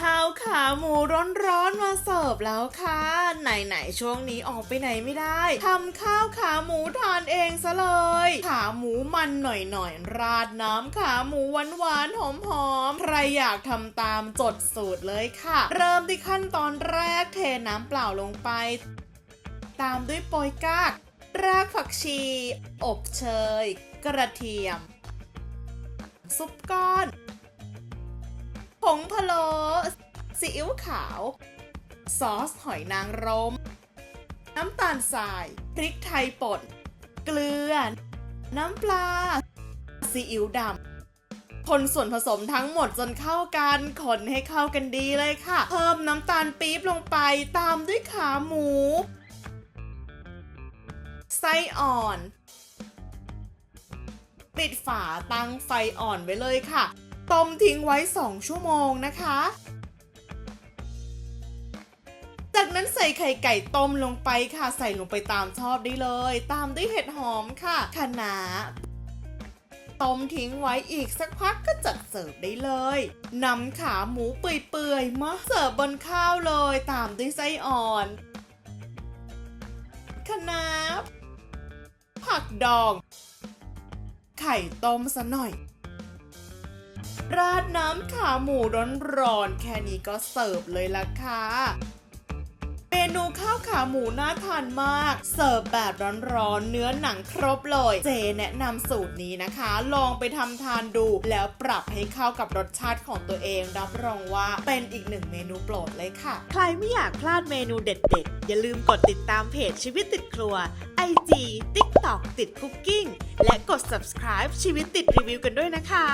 ข้าวขาหมูร้อนๆมาเสิร์ฟแล้วค่ะ ไหนๆช่วงนี้ออกไปไหนไม่ได้ทำข้าวขาหมูทานเองซะเลย ขาหมูมันหน่อยๆ ราดน้ำขาหมูหวานๆหอมๆ ใครอยากทำตามจดสูตรเลยค่ะ เริ่มที่ขั้นตอนแรกเทน้ำเปล่าลงไป ตามด้วยโปยกากรากผักชี อบเชย กระเทียม ซุปก้อน งพะโล้ซีอิ๊วขาว ซอสหอยนางรม น้ำตาลทราย พริกไทยป่น เกลือ น้ำปลา ซีอิ๊วดำ คนส่วนผสมทั้งหมดจนเข้ากัน คนให้เข้ากันดีเลยค่ะ เพิ่มน้ำตาลปี๊บลงไป ตามด้วยขาหมู ไส้อ่อน ปิดฝาตั้งไฟอ่อนไว้เลยค่ะ ต้มทิ้งไว้ 2 ชั่วโมงนะคะ จากนั้นใส่ไข่ไก่ต้มลงไปค่ะ ใส่ลงไปตามชอบได้เลย ตามด้วยเห็ดหอมค่ะคะน้าต้มทิ้งไว้อีกสักพักก็จัดเสิร์ฟได้เลย นำขาหมูเปื่อยๆมาเสิร์ฟบนข้าวเลย ตามด้วยไส้อ่อนคะน้าผักดอง ไข่ต้มซะหน่อย ราดน้ำขาหมูร้อนๆแค่นี้ก็เสิร์ฟเลยล่ะค่ะ เมนูข้าวขาหมูน่าทานมาก เสิร์ฟแบบร้อนๆเนื้อหนังครบเลย เจแนะนำสูตรนี้นะคะ ลองไปทำทานดู แล้วปรับให้เข้ากับรสชาติของตัวเอง รับรองว่าเป็นอีกหนึ่งเมนูโปรดเลยค่ะ ใครไม่อยากพลาดเมนูเด็ดๆ อย่าลืมกดติดตามเพจชีวิตติดครัว IG TikTok ติดคุกกิ้งและกด subscribe ชีวิตติดรีวิวกันด้วยนะคะ